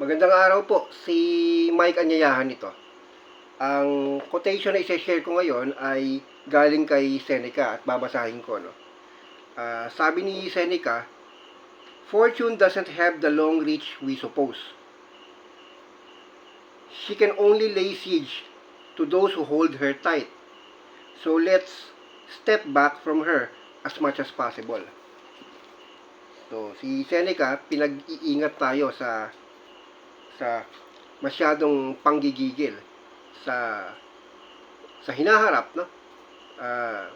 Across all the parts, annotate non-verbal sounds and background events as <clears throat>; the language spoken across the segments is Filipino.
Magandang araw po, si Mike Anyayahan ito. Ang quotation na isa-share ko ngayon ay galing kay Seneca at babasahin ko. No? Ah, sabi ni Seneca, Fortune doesn't have the long reach we suppose. She can only lay siege to those who hold her tight. So let's step back from her as much as possible. So, si Seneca, pinag-iingat tayo sa sa masyadong panggigigil sa sa hinaharap, no? Ah,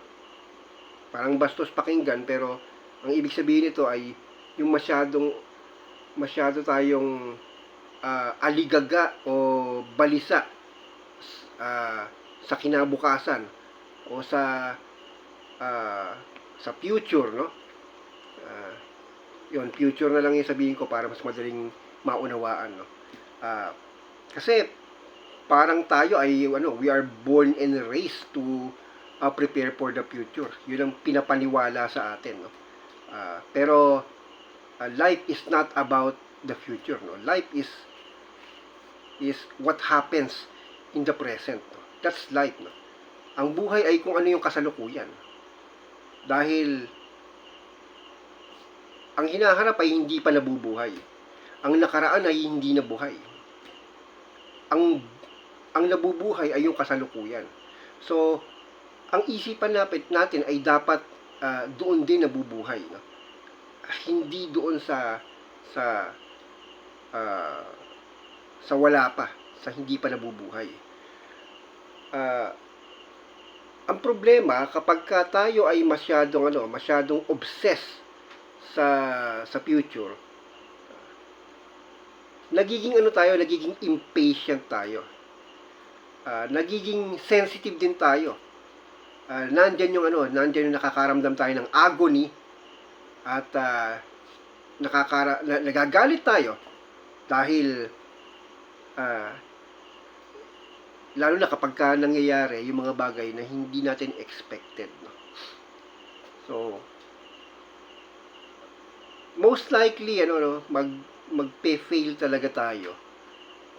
parang bastos pakinggan pero ang ibig sabihin nito ay yung masyadong masyado tayong ah, aligaga o balisa ah, sa kinabukasan o sa ah, sa future, no? Ah, yun, future na lang yung sabihin ko para mas madaling maunawaan, no? Ah, kasi parang tayo ay ano, we are born and raised to uh, prepare for the future. Yun ang pinapaniwala sa atin, no. Ah, pero uh, life is not about the future, no. Life is is what happens in the present, no. That's life, no. Ang buhay ay kung ano yung kasalukuyan. Dahil ang hinaharap ay hindi pa nabubuhay. Ang nakaraan ay hindi nabuhay. Ang ang nabubuhay ay yung kasalukuyan. So, ang isipan natin, ay dapat ah, doon din nabubuhay. No? Hindi doon sa sa ah, sa wala pa, sa hindi pa nabubuhay. Ah, ang problema kapag ka tayo ay masyadong ano, masyadong obsessed sa sa future, nagiging ano tayo, nagiging impatient tayo. Ah, nagiging sensitive din tayo. Ah, nandyan yung ano, nandyan yung nakakaramdam tayo ng agony at ah, nakakara, na, nagagalit tayo dahil ah, lalo na kapag ka nangyayari yung mga bagay na hindi natin expected. No? So, most likely, ano, no, mag, magpe-fail talaga tayo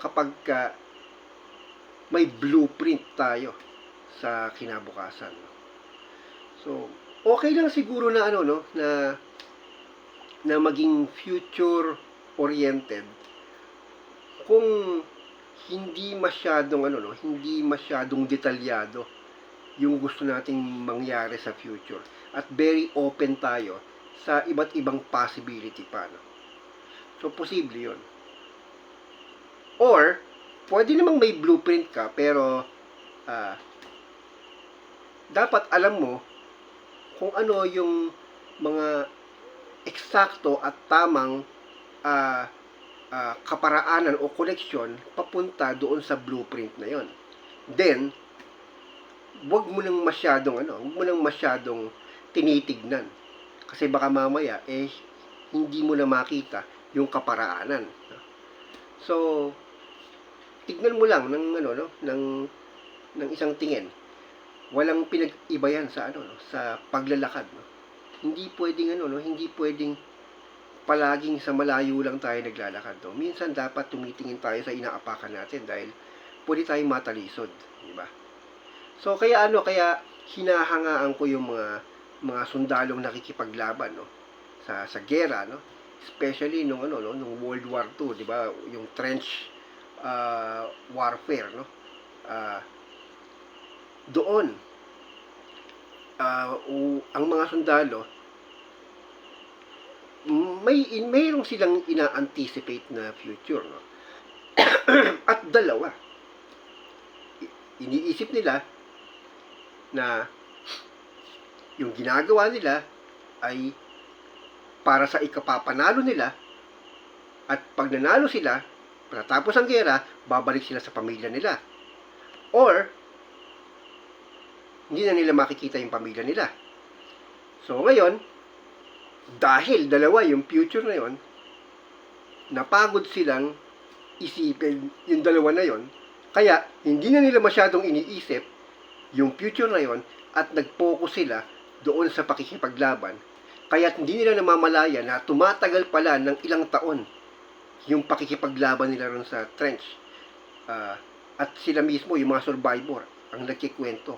kapag ka may blueprint tayo sa kinabukasan. So, okay lang siguro na ano, no, na na maging future oriented kung hindi masyadong ano no, hindi masyadong detalyado yung gusto nating mangyari sa future at very open tayo sa iba't ibang possibility pa no. So posible 'yon. Or pwede namang may blueprint ka pero ah, dapat alam mo kung ano yung mga eksakto at tamang ah, ah, kaparaanan o koneksyon papunta doon sa blueprint na yon. Then, wag mo nang masyadong ano, wag mo nang masyadong tinitignan. Kasi baka mamaya eh hindi mo na makita yung kaparaanan. So, tignan mo lang ng ano no, ng ng isang tingin. Walang pinag-iba yan sa ano no, sa paglalakad no. Hindi pwedeng ano no, hindi pwedeng palaging sa malayo lang tayo naglalakad. No? Minsan dapat tumitingin tayo sa inaapakan natin dahil pwede tayong matalisod, di ba? So kaya ano, kaya hinahangaan ko yung mga mga sundalong nakikipaglaban no sa sa gera no especially nung ano no nung World War II di ba? Yung trench uh, warfare no? Ah, doon ah, u- ang mga sundalo may in, mayroong silang ina-anticipate na future no? <coughs> At dalawa. Iniisip nila na yung ginagawa nila ay para sa ikapapanalo nila. At pag nanalo sila pagkatapos ang gera babalik sila sa pamilya nila. Or hindi na nila makikita yung pamilya nila. So ngayon dahil dalawa yung future na yon, napagod silang isipin yung dalawa na yon, kaya hindi na nila masyadong iniisip yung future na yon at nag-focus sila doon sa pakikipaglaban. Kaya hindi nila namamalaya na tumatagal pala ng ilang taon yung pakikipaglaban nila ron sa trench. Ah, at sila mismo, yung mga survivor, ang nagkikwento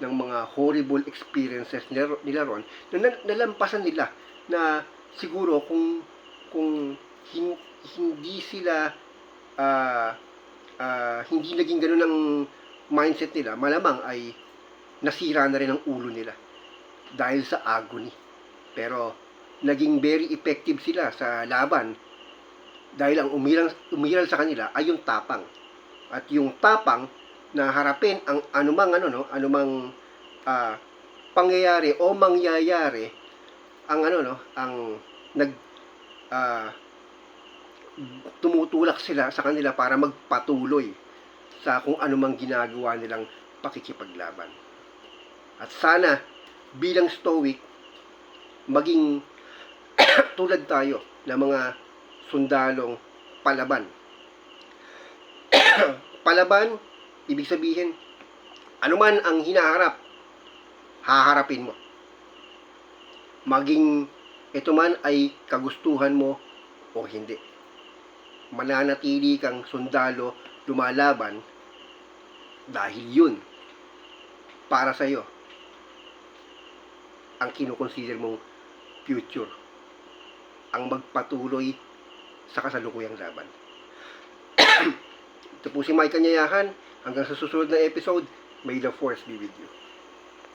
ng mga horrible experiences nila, nila ron na na- nalampasan nila na siguro kung kung hin- hindi sila ah, ah, hindi naging ganun ang mindset nila, malamang ay nasira na rin ang ulo nila dahil sa agony. Pero naging very effective sila sa laban dahil ang umiral, umiral sa kanila ay yung tapang. At yung tapang na harapin ang anumang ano no, anumang ah, pangyayari o mangyayari ang ano no, ang nag ah, tumutulak sila sa kanila para magpatuloy sa kung anumang ginagawa nilang pakikipaglaban. At sana bilang stoic maging <coughs> tulad tayo ng mga sundalong palaban. <coughs> palaban, ibig sabihin, anuman ang hinaharap, haharapin mo. Maging ito man ay kagustuhan mo o hindi. Mananatili kang sundalo lumalaban dahil yun para sa iyo ang kinukonsider mong future ang magpatuloy sa kasalukuyang laban. <clears throat> Ito po si Mike Kanyayahan. Hanggang sa susunod na episode, may the force be with you.